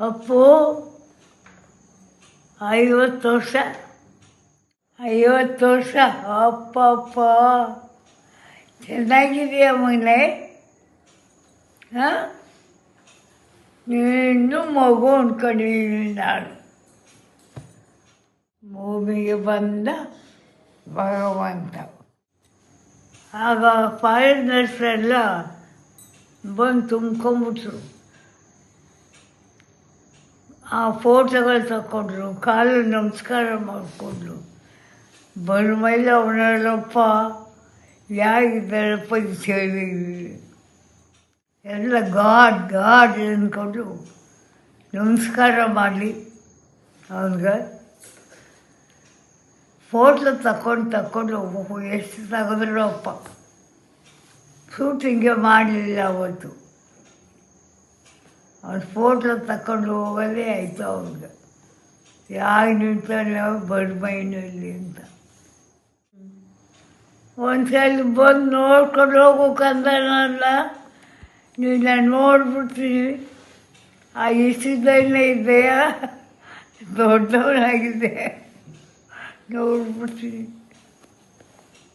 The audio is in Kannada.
ಅಪ್ಪು, ಐವತ್ತು ವರ್ಷ. ಐವತ್ತು ವರ್ಷ. ಅಪ್ಪ ಅಪ್ಪ ಚೆನ್ನಾಗಿದೆಯಾ ಮಗನೇ? ಹಾಂ? ನೀನು ಮಗು ಅಂದ್ಕೊಂಡಿದ್ದೀನಿ ನಾನು. ಭೂಮಿಗೆ ಬಂದ ಭಗವಂತ. ಆಗ ಫಾರಿನರ್ಸ್ ಎಲ್ಲ ಬಂದು ತುಂಬ್ಕೊಂಬಿಟ್ರು ಆ ಫೋಟೋಗಳು ತಗೊಂಡ್ರು, ಕಾಲು ನಮಸ್ಕಾರ ಮಾಡಿಕೊಂಡ್ರು. ಬಂದ ಮೇಲೆ ಅವನಲ್ಲಪ್ಪ ಯಾರಿದ್ದಾರಪ್ಪ ಇದು ಹೇಳಿ ಎಲ್ಲ ಗಾಡ್ ಗಾಡ್ ಅಂದ್ಕೊಂಡು ನಮಸ್ಕಾರ ಮಾಡಲಿ. ಅವನಿಗೆ ಫೋಟೋ ತಗೊಂಡು ತಗೊಂಡು ಹೋಗ್ಬೇಕು ಎಷ್ಟು ತೆಗೆದ್ರು ಅಪ್ಪ. ಶೂಟಿಂಗೇ ಮಾಡಲಿಲ್ಲ ಅವತ್ತು. ಅವ್ನು ಫೋಟೋ ತಗೊಂಡು ಹೋಗೋದೇ ಆಯಿತು ಅವ್ರಿಗೆ ಯಾಕೆ ನಿಂತಾನೆ ಬಡ್ಮೈನಲ್ಲಿ ಅಂತ. ಒಂದ್ಸಲ ಬಂದು ನೋಡ್ಕೊಂಡು ಹೋಗ್ಬೇಕಂದನಲ್ಲ ನೀನು ನೋಡ್ಬಿಡ್ತೀನಿ. ಆ ಇಷ್ಟದಲ್ಲೇ ಇದೆಯಾ? ದೊಡ್ಡವನಾಗಿದೆ ನೋಡ್ಬಿಡ್ತೀನಿ.